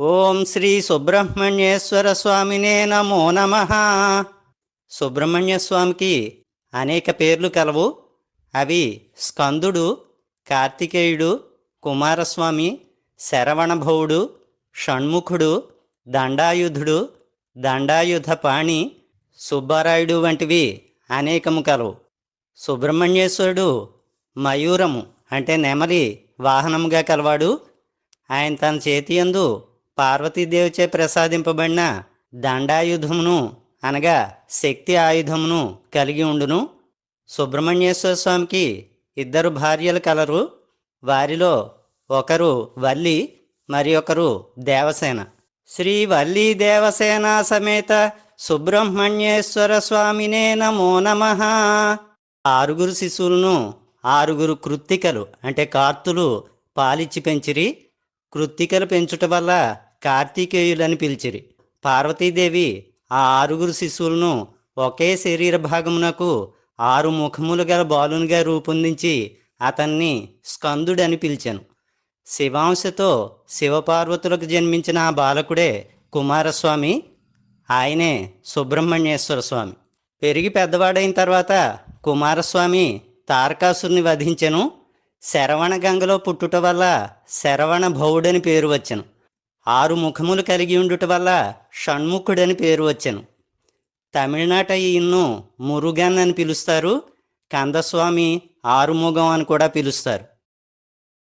ఓం శ్రీ సుబ్రహ్మణ్యేశ్వర స్వామినే నమో నమ. సుబ్రహ్మణ్య స్వామికి అనేక పేర్లు కలవు. అవి స్కందుడు కార్తికేయుడు కుమారస్వామి శరవణభవుడు షణ్ముఖుడు దండాయుధుడు దండాయుధ పాణి వంటివి అనేకము కలవు. సుబ్రహ్మణ్యేశ్వరుడు మయూరము అంటే నెమలి వాహనముగా కలవాడు. ఆయన తన చేతి యందు పార్వతీదేవిచే ప్రసాదింపబడిన దండాయుధమును అనగా శక్తి ఆయుధమును కలిగి ఉండును. సుబ్రహ్మణ్యేశ్వర స్వామికి ఇద్దరు భార్యలు కలరు. వారిలో ఒకరు వల్లి మరి ఒకరు దేవసేన. శ్రీ వల్లి దేవసేన సమేత సుబ్రహ్మణ్యేశ్వర స్వామినే నమో నమ. ఆరుగురు శిశువులను ఆరుగురు కృత్తికలు అంటే కార్తులు పాలిచ్చి పెంచిరి. కృత్తికలు పెంచుట వల్ల కార్తీకేయులని పిలిచిరి. పార్వతీదేవి ఆ ఆరుగురు శిశువులను ఒకే శరీర భాగమునకు ఆరు ముఖములు గల బాలునిగా రూపొందించి అతన్ని స్కందుడని పిలిచాను. శివాంశతో శివపార్వతులకు జన్మించిన ఆ బాలకుడే కుమారస్వామి ఆయనే సుబ్రహ్మణ్యేశ్వర స్వామి. పెరిగి పెద్దవాడైన తర్వాత కుమారస్వామి తారకాసుని వధించెను. శరవణ గంగలో పుట్టుట వల్ల శరవణ భౌడని పేరు వచ్చెను. ఆరు ముఖములు కలిగి ఉండుట వల్ల షణ్ముఖుడని పేరు వచ్చెను. తమిళనాట ఈయన్ను మురుగన్ అని పిలుస్తారు. కందస్వామి ఆరుముఖం అని కూడా పిలుస్తారు.